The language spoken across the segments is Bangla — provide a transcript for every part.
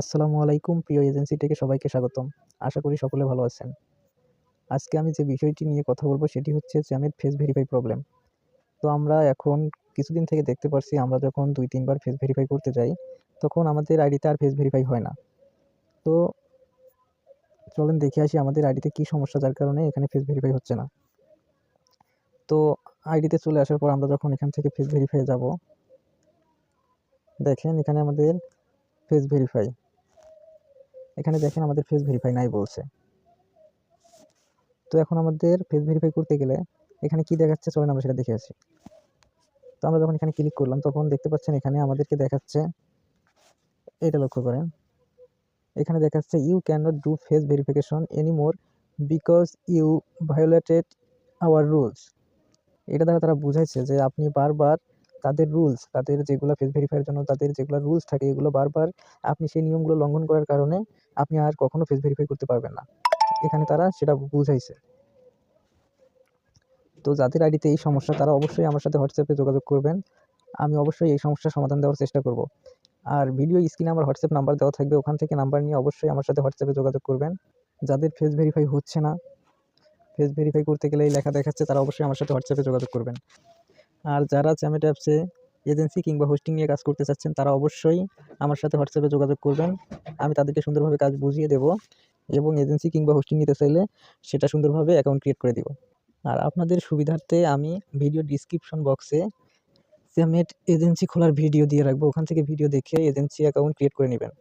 আসসালামু আলাইকুম প্রিয় এজেন্সি থেকে সবাইকে স্বাগতম। আশা করি সকলে ভালো আছেন। আজকে আমি যে বিষয়টি নিয়ে কথা বলব সেটি হচ্ছে জ্যামের ফেস ভেরিফাই প্রবলেম। তো আমরা এখন কিছুদিন থেকে দেখতে পারছি আমরা যখন দুই, তিনবার ফেস ভেরিফাই করতে যাই, তখন আমাদের আইডিতে আর ফেস ভেরিফাই হয় না। তো চলেন দেখে আসি আমাদের আইডিতে কী সমস্যা, যার কারণে এখানে ফেস ভেরিফাই হচ্ছে না। তো আইডিতে চলে আসার পর আমরা যখন এখান থেকে ফেস ভেরিফাই যাব, দেখেন এখানে আমাদের ফেস ভেরিফাই। এখানে দেখেন আমাদের ফেস ভেরিফাই নাই বলছে। তো এখন আমাদের ফেস ভেরিফাই করতে গেলে এখানে কি দেখাচ্ছে চলেন আমরা সেটা দেখে আসি। তো আমরা যখন এখানে ক্লিক করলাম, তখন দেখতে পাচ্ছেন এখানে আমাদেরকে দেখাচ্ছে, এটা লক্ষ্য করেন, এখানে দেখাচ্ছে you can not do face verification anymore because you violated our rules এটা দ্বারা তারা বুঝাইছে যে আপনি বারবার তাদের রুলস তাদের যেগুলো ফেস ভেরিফাইয়ের জন্য তাদের যেগুলো রুলস থাকে, এগুলো বারবার আপনি সেই নিয়মগুলো লঙ্ঘন করার কারণে আপনি আর কখনো ফেস ভেরিফাই করতে পারবেন না। এখানে তারা সেটা বুঝাইছে। তো যাদের আইডিতে এই সমস্যা, তারা অবশ্যই আমার সাথে হোয়াটসঅ্যাপে যোগাযোগ করবেন। আমি অবশ্যই এই সমস্যার সমাধান দেওয়ার চেষ্টা করব। আর ভিডিও স্ক্রিনে আমার হোয়াটসঅ্যাপ নাম্বার দেওয়া থাকবে, ওখান থেকে নাম্বার নিয়ে অবশ্যই আমার সাথে হোয়াটসঅ্যাপে যোগাযোগ করবেন। যাদের ফেস ভেরিফাই হচ্ছে না ফেস ভেরিফাই করতে গেলে এই লেখা দেখাচ্ছে, তারা অবশ্যই আমার সাথে হোয়াটসঅ্যাপে যোগাযোগ করবেন। আর যারা চ্যামেট অ্যাপসে এজেন্সি কিংবা হোস্টিং নিয়ে কাজ করতে চাচ্ছেন, তারা অবশ্যই আমার সাথে হোয়াটসঅ্যাপে যোগাযোগ করবেন। আমি তাদেরকে সুন্দরভাবে কাজ বুঝিয়ে দেবো এবং এজেন্সি কিংবা হোস্টিং নিতে চাইলে সেটা সুন্দরভাবে অ্যাকাউন্ট ক্রিয়েট করে দিব। আর আপনাদের সুবিধার্থে আমি ভিডিও ডিসক্রিপশন বক্সে চ্যামেট এজেন্সি খোলার ভিডিও দিয়ে রাখব। ওখান থেকে ভিডিও দেখে এজেন্সি অ্যাকাউন্ট ক্রিয়েট করে নেবেন।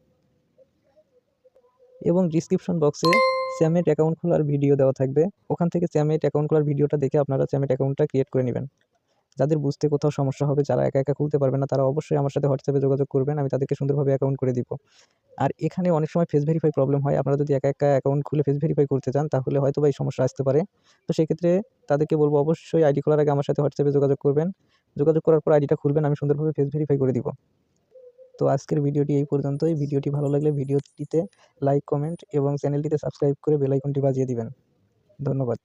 এবং ডিসক্রিপশন বক্সে চ্যামেট অ্যাকাউন্ট খোলার ভিডিও দেওয়া থাকবে। ওখান থেকে চ্যামেট অ্যাকাউন্ট খোলার ভিডিওটা দেখে আপনারা চ্যামেট অ্যাকাউন্টটা ক্রিয়েট করে নেবেন। যাদের বুঝতে কোথাও সমস্যা হবে, যারা একা একা খুলতে পারবে না, তারা অবশ্যই আমার সাথে হোয়াটসঅ্যাপে যোগাযোগ করবেন, আমি তাদেরকে সুন্দরভাবে অ্যাকাউন্ট করে দিব। আর এখানে অনেক সময় ফেস ভেরিফাই প্রবলেম হয়, আপনারা যদি একা একা অ্যাকাউন্ট খুলে ফেস ভেরিফাই করতে চান, তাহলে হয়তো বা এই সমস্যা আসতে পারে। তো সেক্ষেত্রে তাদেরকে বলব অবশ্যই আইডি খোলার আগে আমার সাথে হোয়াটসঅ্যাপে যোগাযোগ করবেন। যোগাযোগ করার পর আইডিটা খুলবেন, আমি সুন্দরভাবে ফেস ভেরিফাই করে দিব। তো আজকের ভিডিওটি এই পর্যন্তই। ভিডিওটি ভালো লাগলে ভিডিওটিতে লাইক কমেন্ট এবং চ্যানেলটিতে সাবস্ক্রাইব করে বেল আইকনটি বাজিয়ে দিবেন। ধন্যবাদ।